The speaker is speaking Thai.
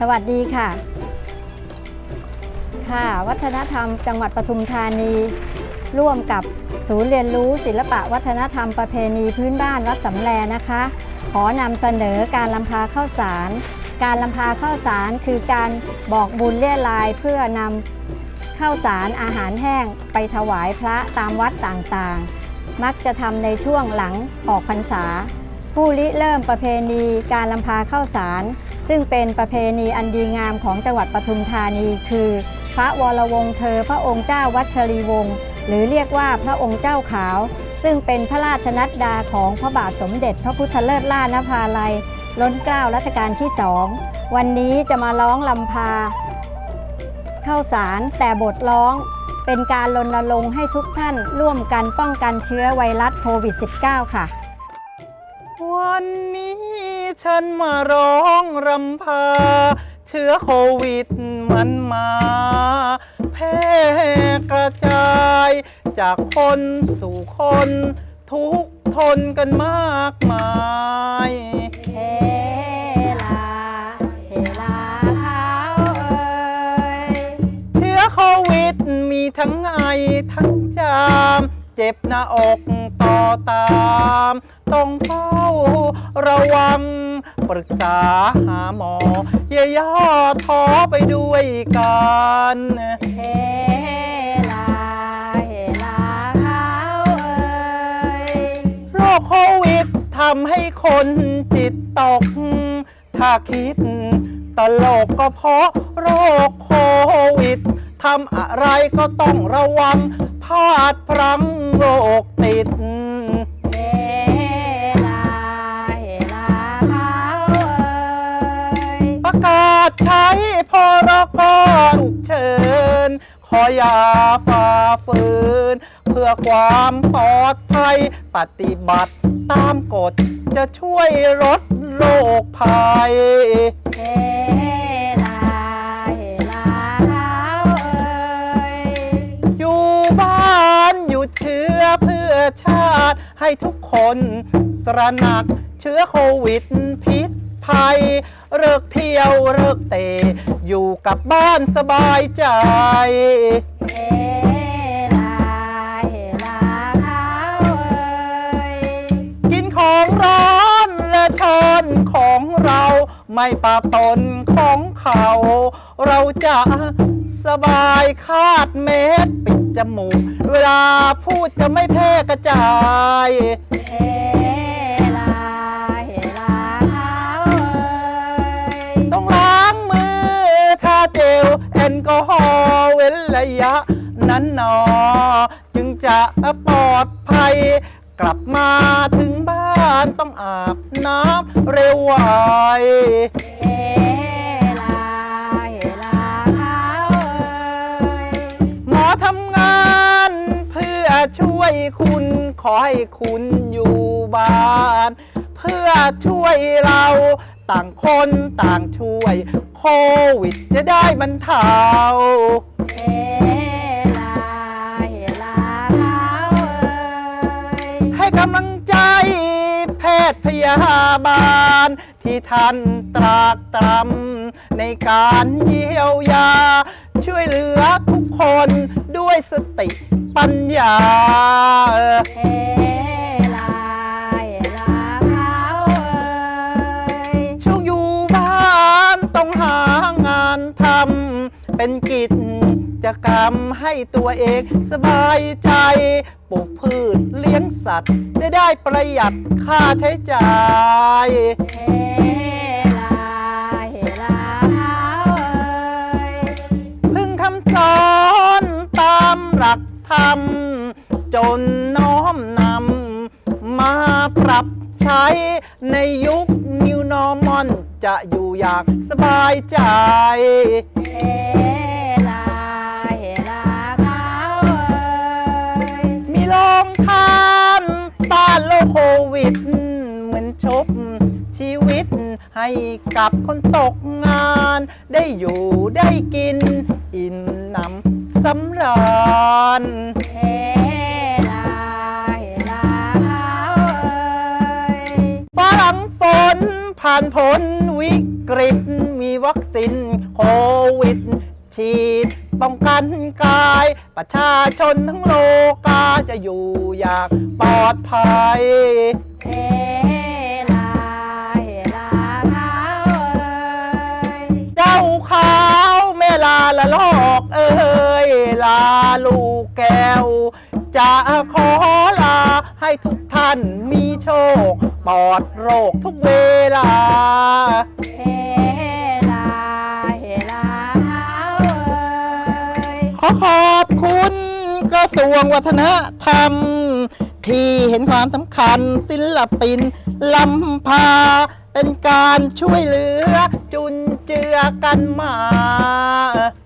สวัสดีค่ะ ค่ะ วัฒนธรรมจังหวัดปทุมธานี ร่วมกับศูนย์เรียนรู้ศิลปะวัฒนธรรมประเพณีพื้นบ้านวัดสำแลนะคะ ขอนำเสนอการลำพาข้าวสาร การลำพาข้าวสารคือการบอกบุญเลี่ยลายเพื่อนำข้าวสารอาหารแห้งไปถวายพระตามวัดต่างๆ มักจะทำในช่วงหลังออกพรรษา ผู้ริเริ่มประเพณีการลำพาข้าวสาร ซึ่งเป็นประเพณีอันดีงามของจังหวัดปทุมธานีคือ พระวรวงศ์เธอพระองค์เจ้าวัชรีวงศ์หรือเรียกว่าพระองค์เจ้าขาว ซึ่งเป็นพระราชนัดดาของพระบาทสมเด็จพระพุทธเลิศล่านภาลัยล้นเกล้ารัชกาลที่สองวันนี้จะมาร้องลำพา เข้าสารแต่บทร้องเป็นการรณรงค์ให้ทุกท่านร่วมกันป้องกันเชื้อไวรัสโควิด -19 ค่ะ วันนี้ฉันมาร้อง รำพา เชื้อโควิดมันมา แพร่กระจาย จากคนสู่คน ทุกทนกันมากมายเฮลาเฮลาขาวเอ่ยเชื้อโควิดมีทั้งไอทั้งจาม เจ็บหน้าอกต่อตาม ต้องเฝ้าระวัง ปรึกษาหาหมอ อย่าย่อท้อไปด้วยกันเฮลาเฮลาขาวเอ่ยโรคโควิดทำให้คนจิตตก ถ้าคิดตลกก็เพราะโรคโควิด ทำอะไรก็ต้องระวังพลาดพลั้งโรคติด เฮลาเฮลาขาวเอ่ยประกาศใช้พรกฉุกเฉินขออย่าฝ่าฝืน เพื่อความปลอดภัย ปฏิบัติตามกฎ จะช่วยลดโรคภัย เฮ เพื่อชาติให้ทุกคนตระหนักเชื้อโควิดพิษภัยเลิกเที่ยวเลิกเตะอยู่กับบ้านสบายใจ เฮลาเฮลาขาเอ่ยกินของร้อนและช้อนของเรา ไม่ปะปนของเขา เราจะ สบายคาดเม็ดปิดจมูก เวลาพูดจะไม่แพร่กระจาย เฮลาเฮลาขาวเอ่ยต้องล้างมือทาเจลแอลกอฮอล์เว้นระยะ นั้นหนอ จึงจะปลอดภัย กลับมาถึงบ้านต้องอาบน้ำเร็วไว เฮ ช่วยคุณขอให้คุณอยู่บ้าน เพื่อช่วยเราต่างคนต่างช่วย โควิดจะได้บรรเทา เฮลาเฮลาขาวเอ่ยให้กำลังใจแพทย์พยาบาล ที่ท่านตรากตรำในการเยียวยา ช่วยเหลือทุกคนด้วยสติ ปัญญาเฮลาเฮลาขาวเอ่ยช่วงอยู่บ้านต้องหางานทำเป็นกิจกรรมให้ตัวเองสบายใจปลูกพืชเลี้ยงสัตว์ จะได้ประหยัดค่าใช้จ่ายเฮลาเฮลาขาวเอ่ยพึ่งคำสอนตามหลัก ธรรมจนน้อมนำมาปรับใช้ในยุค New Normal จะอยู่อย่างสบายใจ เฮลาเฮลาขาเอ่ยมีโรงทานต้านโรคโควิด เหมือนชบชีวิตให้กับคนตกงาน ได้อยู่ได้กิน อิ่มหนำ สำราญเฮลาเฮลาขาวเอ่ยฝรั่งฝนผ่านพ้นวิกกฤต มีวัคซีนโควิด ฉีดป้องกันกาย ประชาชนทั้งโลกาจะอยู่อย่างปลอดภัย เฮลาเฮลาเท้าเอ้ย เจ้าขาวแม่ลาละลอกเอ้ย ลาลูกแก้ว จะขอลาให้ทุกท่านมีโชค ปลอดโรคทุกเวลา เฮลาเฮลาเท้าเอ้ย ขอขอบคุณกระทรวงวัฒนธรรม ที่เห็นความสำคัญศิลปินลำพา เป็นการช่วยเหลือจุนเจือกันมาเฮ